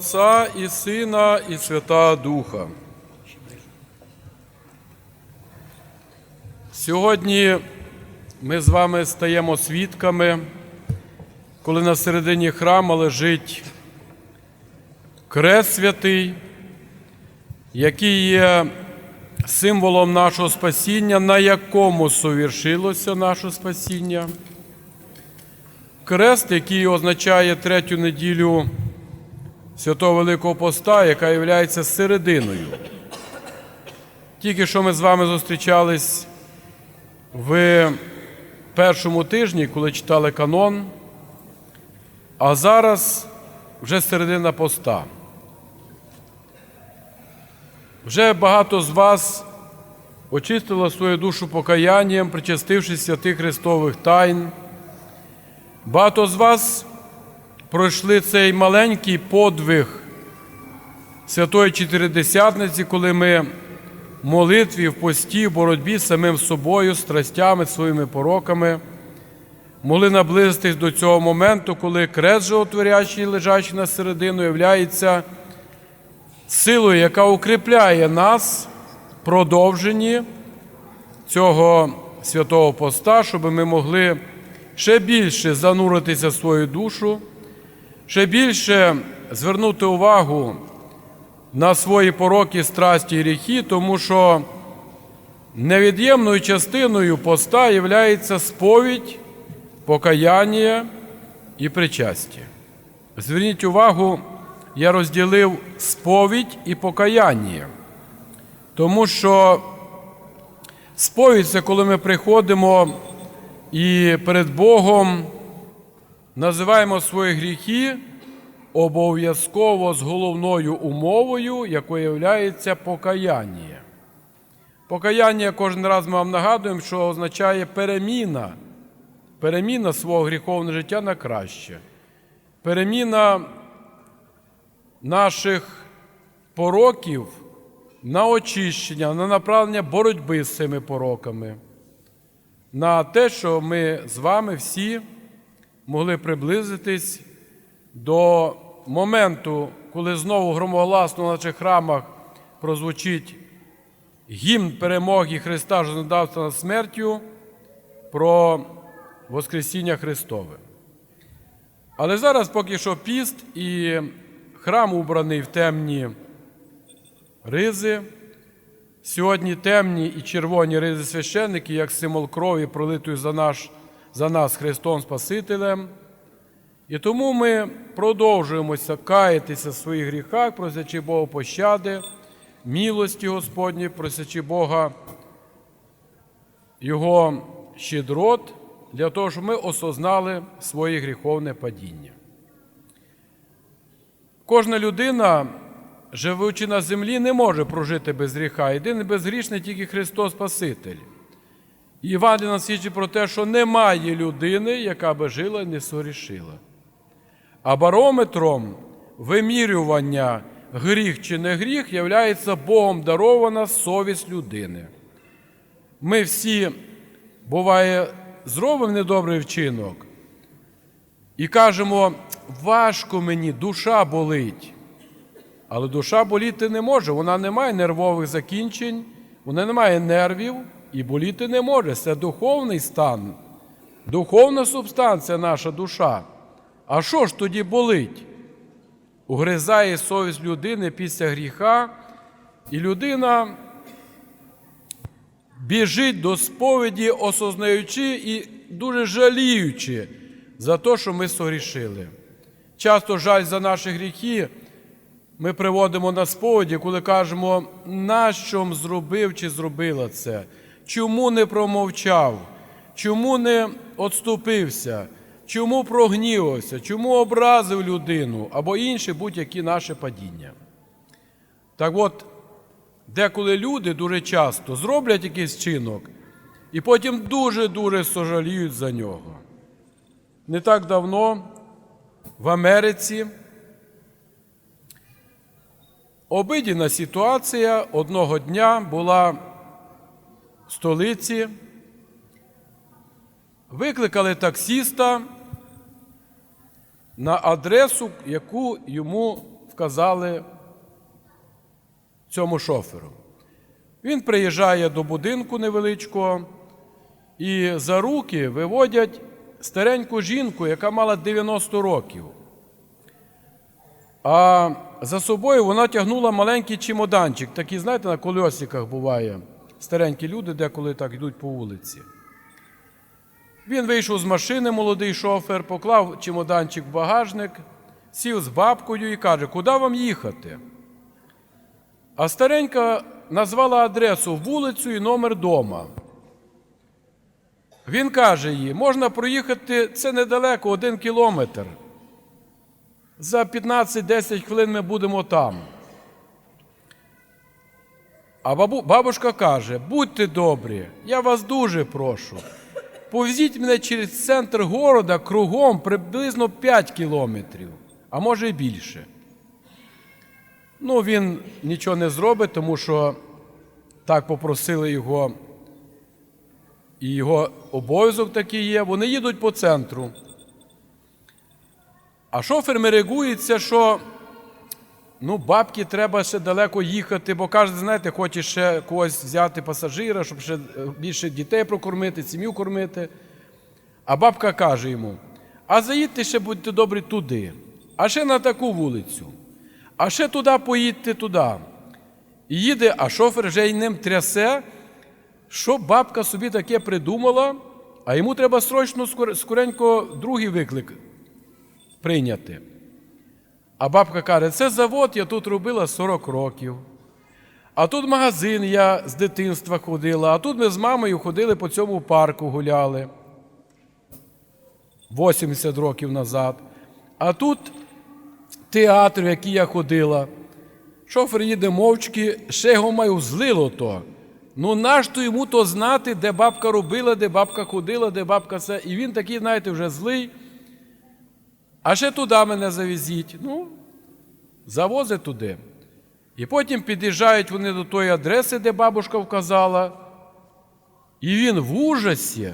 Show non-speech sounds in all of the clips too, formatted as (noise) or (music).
Отця і Сина, і Свята Духа. Сьогодні ми з вами стаємо свідками, коли на середині храму лежить крест святий, який є символом нашого спасіння, на якому совершилося наше спасіння. Крест, який означає третю неділю Святого Великого Поста, яка є серединою. Тільки що ми з вами зустрічались в першому тижні, коли читали канон, а зараз вже середина поста. Вже багато з вас очистило свою душу покаянням, причастившись святих Христових тайн. Багато з вас пройшли цей маленький подвиг Святої Чотиридесятниці, коли ми в молитві, в пості, в боротьбі з самим собою, страстями, своїми пороками, могли наблизитись до цього моменту, коли крест животворячий, лежачий на середину, являється силою, яка укріпляє нас в продовженні цього святого поста, щоб ми могли ще більше зануритися в свою душу, ще більше звернути увагу на свої пороки, страсті і гріхи, тому що невід'ємною частиною поста є сповідь, покаяння і причастя. Зверніть увагу, я розділив сповідь і покаяння, тому що сповідь це коли ми приходимо і перед Богом називаємо свої гріхи обов'язково з головною умовою, якою є покаяння. Покаяння кожен раз ми вам нагадуємо, що означає переміна, переміна свого гріховного життя на краще, переміна наших пороків на очищення, на направлення боротьби з цими пороками. На те, що ми з вами всі могли приблизитись до моменту, коли знову громогласно в наших храмах прозвучить гімн перемоги Христа Жонодавства над смертю про Воскресіння Христове. Але зараз поки що піст і храм убраний в темні ризи. Сьогодні темні і червоні ризи священники, як символ крові, пролитої за, наш, за нас Христом Спасителем. І тому ми продовжуємося каятися в своїх гріхах, просячи Бога пощади, милості Господні, просячи Бога Його щедрот, для того, щоб ми осознали своє гріховне падіння. Кожна людина живучи на землі, не може прожити без гріха. Єдиний безгрішний тільки Христос Спаситель. Нас свідчить про те, що немає людини, яка би жила і не сорішила. А барометром вимірювання гріх чи не гріх являється Богом дарована совість людини. Ми всі, буває, зробимо недобрий вчинок і кажемо, важко мені, душа болить. Але душа боліти не може, вона не має нервових закінчень, вона не має нервів і боліти не може. Це духовний стан, духовна субстанція наша душа. А що ж тоді болить? Угризає совість людини після гріха, і людина біжить до сповіді, осознаючи і дуже жаліючи за те, що ми согрішили. Часто жаль за наші гріхи ми приводимо на сповіді, коли кажемо, нащо зробив чи зробила це, чому не промовчав, чому не відступився, чому прогнівався, чому образив людину або інші будь-які наші падіння. Так от, деколи люди дуже часто зроблять якийсь чинок і потім дуже-дуже сожаліють за нього. Не так давно в Америці. Обидіна ситуація одного дня була столиці. Викликали таксіста на адресу, яку йому вказали цьому шоферу. Він приїжджає до будинку невеличкого і за руки виводять стареньку жінку, яка мала 90 років. А за собою вона тягнула маленький чемоданчик, такий, знаєте, на кольосиках буває. Старенькі люди деколи так йдуть по вулиці. Він вийшов з машини, молодий шофер, поклав чемоданчик в багажник, сів з бабкою і каже, куди вам їхати? А старенька назвала адресу вулицю і номер дома. Він каже їй, можна проїхати це недалеко, один кілометр. За 15-10 хвилин ми будемо там. А бабу, бабушка каже: будьте добрі, я вас дуже прошу. Повезіть мене через центр города кругом приблизно 5 кілометрів, а може і більше. Ну, він нічого не зробить, тому що так попросили його, і його обов'язок такий є. Вони їдуть по центру. А шофер мерегується, що ну, бабки треба ще далеко їхати, бо каже, знаєте, хоче ще когось взяти пасажира, щоб ще е, більше дітей прокормити, сім'ю кормити. А бабка каже йому: а заїдьте ще, будьте добрі, туди, а ще на таку вулицю, а ще туди поїдьте туди. І їде, а шофер вже й ним трясе, що бабка собі таке придумала, а йому треба срочно скоренько другий виклик прийняти. А бабка каже, це завод я тут робила 40 років. А тут магазин я з дитинства ходила, а тут ми з мамою ходили по цьому парку гуляли 80 років назад. А тут театр, в який я ходила. Шофер їде мовчки, ще його маю злило то. Ну нащо йому то знати, де бабка робила, де бабка ходила, де бабка це. І він такий, знаєте, вже злий. А ще туди мене завезіть. Ну, завозить туди. І потім під'їжджають вони до тої адреси, де бабушка вказала. І він в ужасі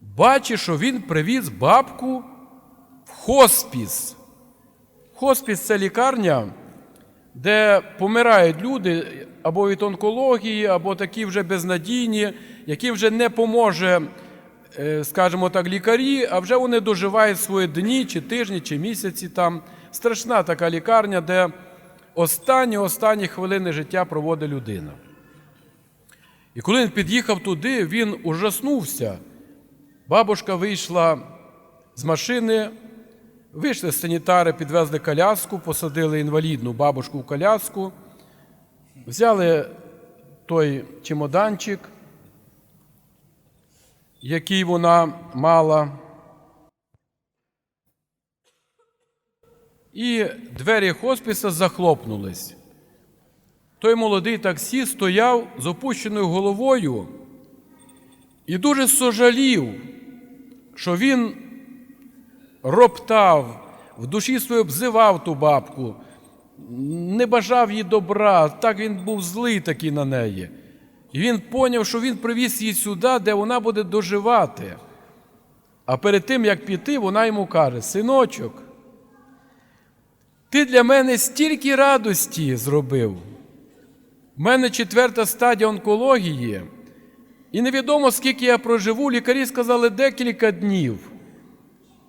бачить, що він привіз бабку в хоспіс. Хоспіс це лікарня, де помирають люди або від онкології, або такі вже безнадійні, які вже не поможе, скажімо так, лікарі, а вже вони доживають свої дні, чи тижні, чи місяці там. Страшна така лікарня, де останні останні хвилини життя проводить людина. І коли він під'їхав туди, він ужаснувся. Бабушка вийшла з машини, вийшли санітари, підвезли коляску, посадили інвалідну бабушку в коляску, взяли той чемоданчик, який вона мала. І двері хоспіса захлопнулись. Той молодий таксі стояв з опущеною головою і дуже сожалів, що він роптав, в душі своєю обзивав ту бабку, не бажав їй добра, так він був злий такий на неї. І він поняв, що він привіз її сюди, де вона буде доживати. А перед тим, як піти, вона йому каже: Синочок, ти для мене стільки радості зробив. У мене четверта стадія онкології, і невідомо, скільки я проживу. Лікарі сказали декілька днів.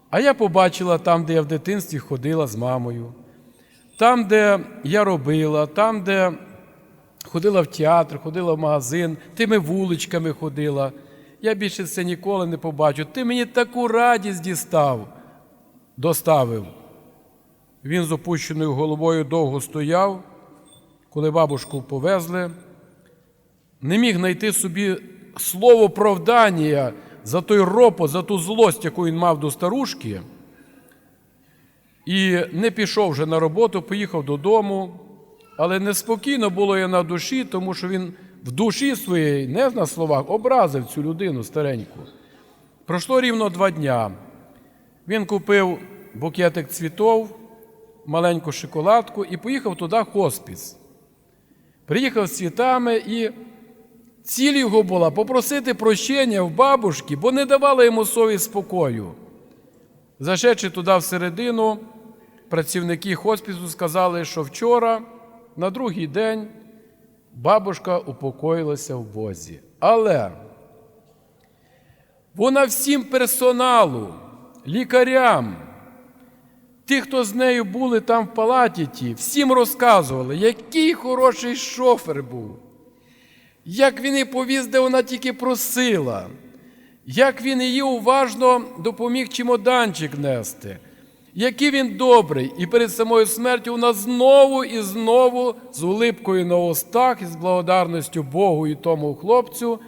А я побачила там, де я в дитинстві ходила з мамою, там, де я робила, там, де ходила в театр, ходила в магазин, тими вуличками ходила. Я більше це ніколи не побачу. Ти мені таку радість дістав, доставив. Він з опущеною головою довго стояв, коли бабушку повезли, не міг знайти собі слово правдання за той ропот, за ту злость, яку він мав до старушки, і не пішов вже на роботу, поїхав додому, але неспокійно було я на душі, тому що він в душі своєї, не на словах, образив цю людину стареньку. Пройшло рівно два дня. Він купив букетик цвітов, маленьку шоколадку і поїхав туди хоспіс. Приїхав з цвітами і ціль його була попросити прощення в бабушки, бо не давала йому совість спокою. Зайшедши туди всередину, працівники хоспісу сказали, що вчора, на другий день, бабушка упокоїлася в Бозі. Але вона всім персоналу, лікарям, ті, хто з нею були там в палаті, ті, всім розказували, який хороший шофер був, як він її повіз, де вона тільки просила, як він її уважно допоміг чемоданчик нести, який він добрий, і перед самою смертю вона знову і знову з улипкою на устах і з благодарністю Богу і тому хлопцю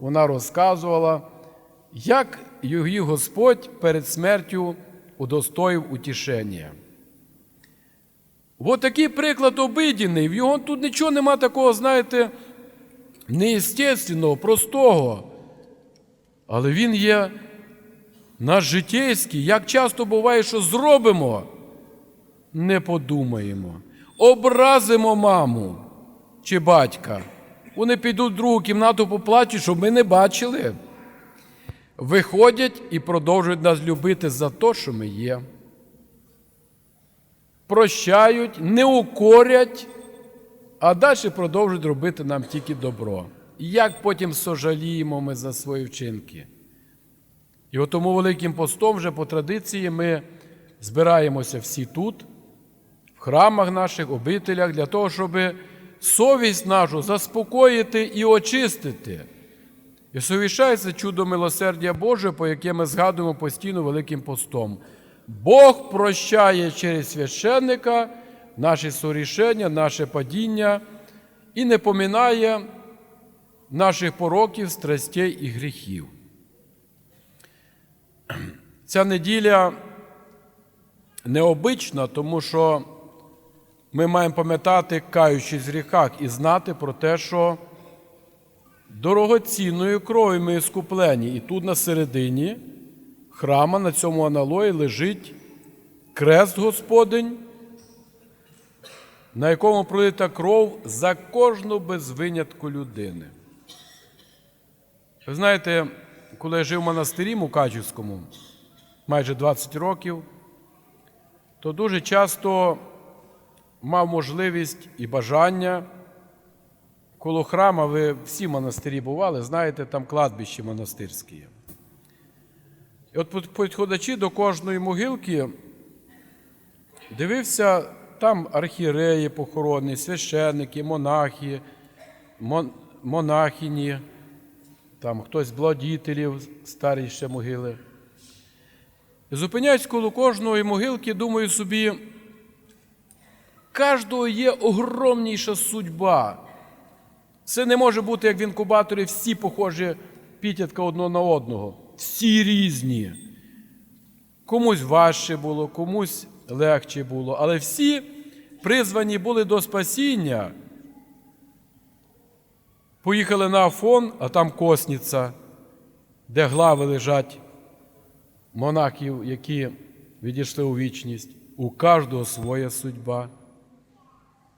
вона розказувала, як її Господь перед смертю удостоїв утішення. От такий приклад обидіний. В його тут нічого нема такого, знаєте, неестественного, простого. Але він є наш житейський. Як часто буває, що зробимо, не подумаємо. Образимо маму чи батька. Вони підуть в другу кімнату поплачуть, щоб ми не бачили. Виходять і продовжують нас любити за те, що ми є. Прощають, не укорять, а далі продовжують робити нам тільки добро. Як потім сожаліємо ми за свої вчинки. І от тому Великим постом вже по традиції ми збираємося всі тут, в храмах наших, обителях, для того, щоб совість нашу заспокоїти і очистити. І совіщається чудо милосердя Боже, по яке ми згадуємо постійно Великим постом. Бог прощає через священника наші сорішення, наше падіння і не поминає наших пороків, страстей і гріхів. Ця неділя необична, тому що ми маємо пам'ятати, каючись в гріхах, і знати про те, що дорогоцінною кров'ю ми скуплені. І тут на середині храма на цьому аналої лежить крест Господень, на якому пролита кров за кожну без винятку людини. Ви знаєте, коли я жив в монастирі Мукачівському майже 20 років, то дуже часто мав можливість і бажання коло храма, ви всі монастирі бували, знаєте, там кладбище монастирське. І от підходячи до кожної могилки, дивився, там архіреї похоронні, священники, монахи, мон, монахині, там хтось з благодітелів, старі ще могили. Зупиняюсь коло кожної могилки, думаю собі, кожного є огромніша судьба. Це не може бути, як в інкубаторі, всі похожі пітятка одного на одного. Всі різні. Комусь важче було, комусь легче було, але всі призвані були до спасіння. Поїхали на Афон, а там Косниця, де глави лежать монахів, які відійшли у вічність. У кожного своя судьба.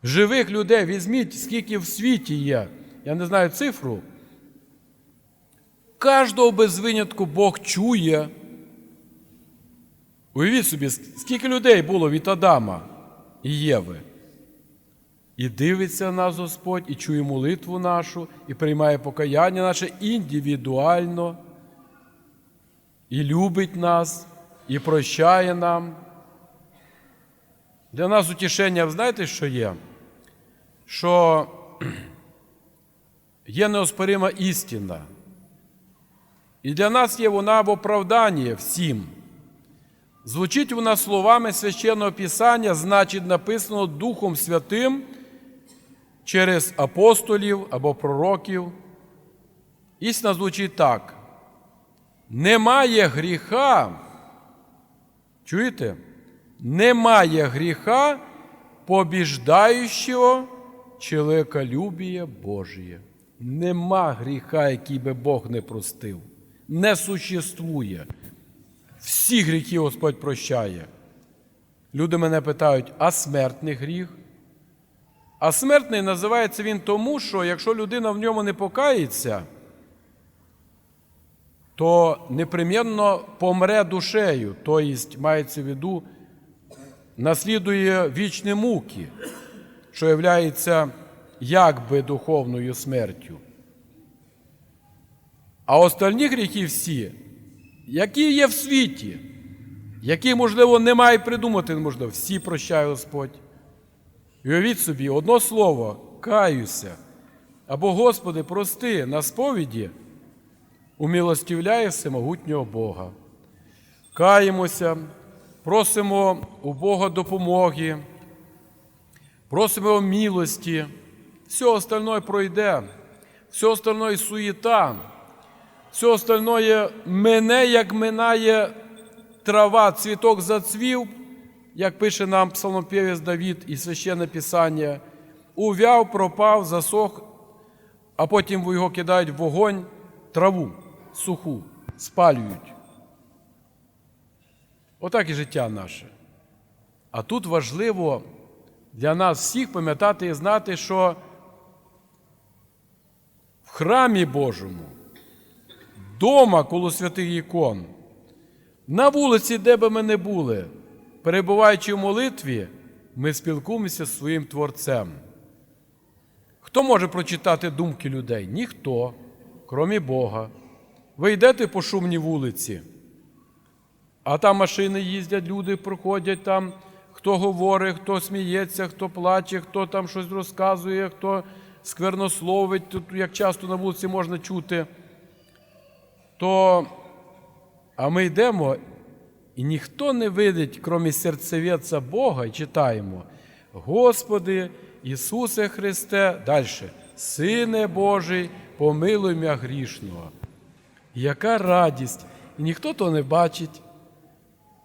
Живих людей візьміть, скільки в світі є. Я не знаю цифру. Кожного без винятку Бог чує. Уявіть собі, скільки людей було від Адама і Єви. І дивиться нас Господь, і чує молитву нашу, і приймає покаяння наше індивідуально, і любить нас, і прощає нам. Для нас утішення, знаєте, що є? Що (clears throat) є неоспорима істина. І для нас є вона в оправданні всім. Звучить вона словами священного Писання, значить, написано Духом Святим через апостолів або пророків. Істина звучить так. Немає гріха. Чуєте? Немає гріха, побіждаючого чоловіколюбія Божє. Нема гріха, який би Бог не простив. Не существує. Всі гріхи Господь прощає. Люди мене питають, а смертний гріх? А смертний називається він тому, що якщо людина в ньому не покається, то непримірно помре душею, тобто мається в виду наслідує вічні муки, що являється якби духовною смертю. А остальні гріхи всі, які є в світі, які, можливо, немає придумати, неможливо, всі прощає Господь. І уявіть собі, одно слово, каюся, або Господи, прости на сповіді, умилостивляє всемогутнього Бога. Каємося, просимо у Бога допомоги, просимо милості, все остальное пройде, все остальное суєта, все остальное мене, як минає трава, цвіток зацвів, як пише нам псалмопівець Давід і священне Писання, увяв, пропав, засох, а потім його кидають в вогонь, траву суху, спалюють. Отак і життя наше. А тут важливо для нас всіх пам'ятати і знати, що в храмі Божому, дома коло святих ікон, на вулиці, де би ми не були, перебуваючи в молитві, ми спілкуємося з своїм Творцем. Хто може прочитати думки людей? Ніхто, крім Бога. Ви йдете по шумній вулиці, а там машини їздять, люди проходять там, хто говорить, хто сміється, хто плаче, хто там щось розказує, хто сквернословить, тут як часто на вулиці можна чути. То, а ми йдемо, і ніхто не видить, крім серцевеця Бога, і читаємо: Господи, Ісусе Христе, далі, Сине Божий, помилуй мя грішного. Яка радість! І ніхто то не бачить.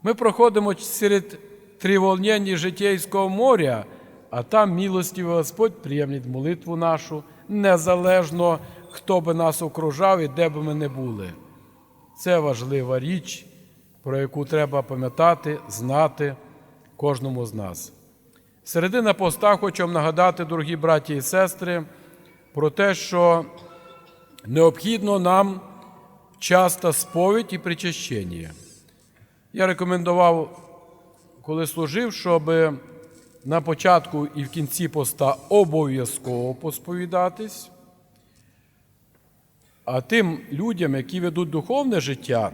Ми проходимо серед триволнень житейського моря, а там милостивий Господь приємнить молитву нашу, незалежно, хто би нас окружав і де би ми не були. Це важлива річ, про яку треба пам'ятати, знати кожному з нас. Середина поста хочу нагадати, дорогі браті і сестри, про те, що необхідно нам часто сповідь і причащення. Я рекомендував, коли служив, щоб на початку і в кінці поста обов'язково посповідатись. А тим людям, які ведуть духовне життя,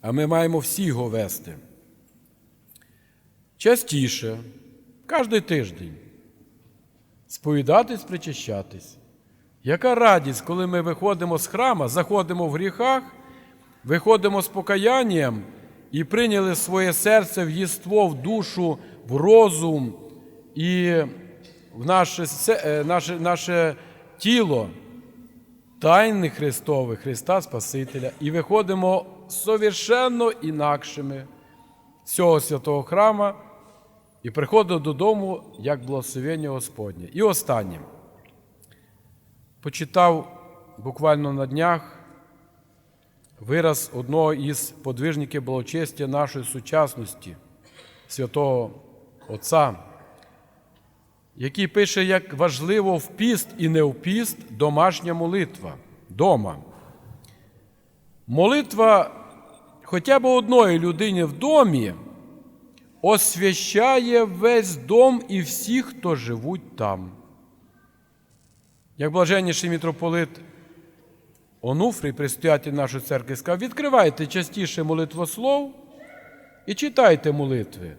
а ми маємо всі його вести, частіше, кожен тиждень, сповідатись, причащатись. Яка радість, коли ми виходимо з храма, заходимо в гріхах, виходимо з покаянням і прийняли своє серце в єство, в душу, в розум і в наше, е, наше, наше тіло тайни Христові, Христа Спасителя, і виходимо совершенно інакшими з цього святого храма і приходимо додому як благословення Господнє. І останнє. Почитав буквально на днях вираз одного із подвижників благочестя нашої сучасності, святого Отця, який пише, як важливо в піст і не в піст домашня молитва дома. Молитва хоча б одної людини в домі освящає весь дом і всіх, хто живуть там. Як блаженніший мітрополит Онуфрій, предстоятель нашої церкви, сказав, відкривайте частіше молитвослов і читайте молитви.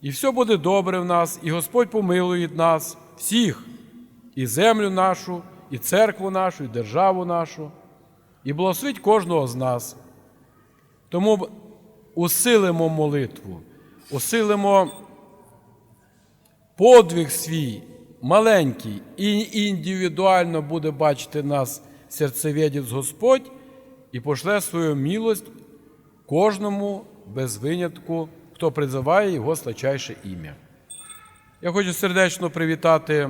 І все буде добре в нас, і Господь помилує нас всіх, і землю нашу, і церкву нашу, і державу нашу, і благословить кожного з нас. Тому усилимо молитву, усилимо подвиг свій маленький і індивідуально буде бачити нас серцевідець Господь і пошле свою милость кожному без винятку, хто призиває Його слачайше ім'я. Я хочу сердечно привітати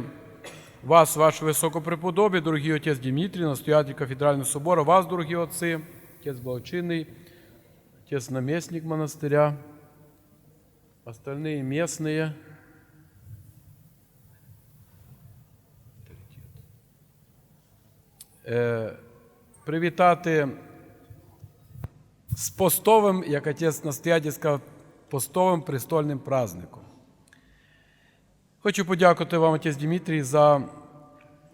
вас, ваше високопреподобі, дорогий отець Дмитрій, настоятель кафедрального собору, вас, дорогі отці, отець благочинний, отець наместник монастыря, остальные местные. Привітати з постовим, як отець настоятель сказав, постовим престольним праздником. Хочу подякувати вам, отець Дмитрій, за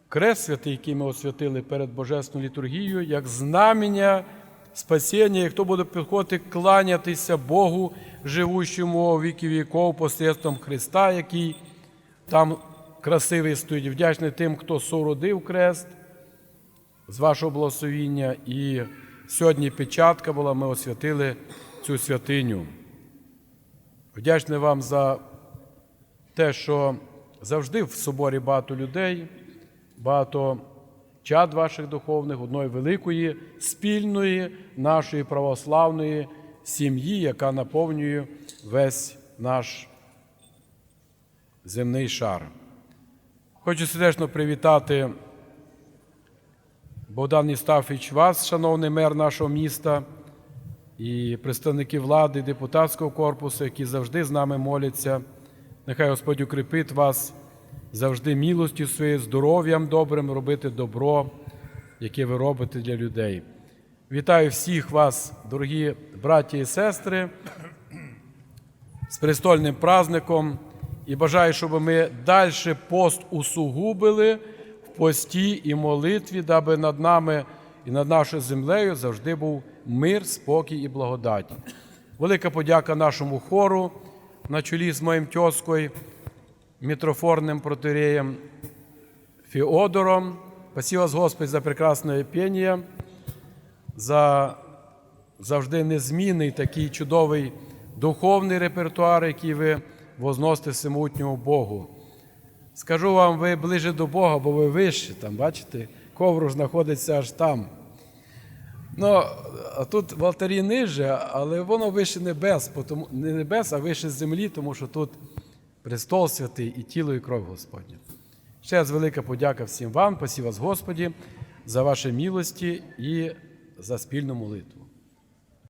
крест святий, який ми освятили перед Божественною літургією, як знамення спасіння, і хто буде підходити кланятися Богу, живущому віки віков, посредством Христа, який там красивий стоїть. Вдячний тим, хто сородив крест з вашого благословіння. І сьогодні печатка була, ми освятили цю святиню. Вдячний вам за те, що завжди в соборі багато людей, багато чад ваших духовних, одної великої спільної нашої православної сім'ї, яка наповнює весь наш земний шар. Хочу сердечно привітати Богдан Єстафович вас, шановний мер нашого міста, і представники влади, депутатського корпусу, які завжди з нами моляться. Нехай Господь укріпить вас завжди милостю своєю, здоров'ям добрим, робити добро, яке ви робите для людей. Вітаю всіх вас, дорогі браті і сестри, з престольним праздником і бажаю, щоб ми далі пост усугубили пості і молитві, даби над нами і над нашою землею завжди був мир, спокій і благодать. Велика подяка нашому хору на чолі з моїм тьоскою, мітрофорним протиреєм Феодором. Спасибо вас, Господь, за прекрасне пєння, за завжди незмінний такий чудовий духовний репертуар, який ви возносите всемутньому Богу. Скажу вам, ви ближе до Бога, бо ви вище там, бачите, ковру знаходиться аж там. Ну, а тут в алтарі ниже, але воно вище небес, тому- не небес, а вище землі, тому що тут престол святий і тіло, і кров Господня. Ще раз велика подяка всім вам, спасибо вас, Господі, за ваші милості і за спільну молитву.